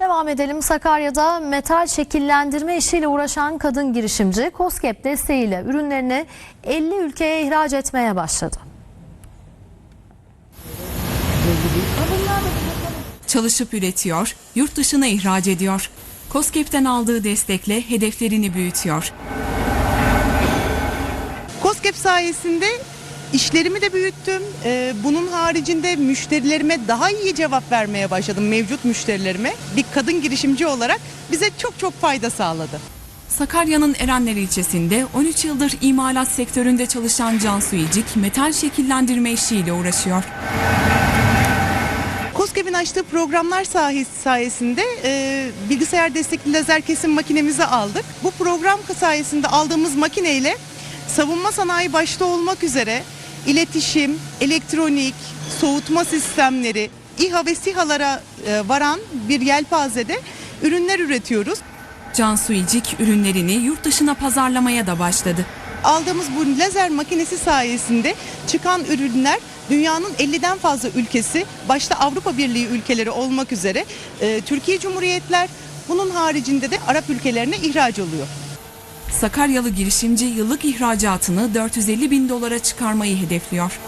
Devam edelim. Sakarya'da metal şekillendirme işiyle uğraşan kadın girişimci COSGAP desteğiyle ürünlerini 50 ülkeye ihraç etmeye başladı. Çalışıp üretiyor, yurt dışına ihraç ediyor. COSGAP'ten aldığı destekle hedeflerini büyütüyor. COSGAP sayesinde işlerimi de büyüttüm. Ee, bunun haricinde müşterilerime daha iyi cevap vermeye başladım mevcut müşterilerime. Bir kadın girişimci olarak bize çok çok fayda sağladı. Sakarya'nın Erenler ilçesinde 13 yıldır imalat sektöründe çalışan Cansu İcik metal şekillendirme işiyle uğraşıyor. COSGAP'in açtığı programlar sayesinde e, bilgisayar destekli lazer kesim makinemizi aldık. Bu program sayesinde aldığımız makineyle savunma sanayi başta olmak üzere iletişim, elektronik, soğutma sistemleri, İHA ve SİHA'lara e, varan bir yelpazede ürünler üretiyoruz. Cansu İcik ürünlerini yurt dışına pazarlamaya da başladı. Aldığımız bu lazer makinesi sayesinde çıkan ürünler dünyanın 50'den fazla ülkesi, başta Avrupa Birliği ülkeleri olmak üzere e, Türkiye Cumhuriyetler, bunun haricinde de Arap ülkelerine ihraç oluyor. Sakaryalı girişimci yıllık ihracatını 450 bin dolara çıkarmayı hedefliyor.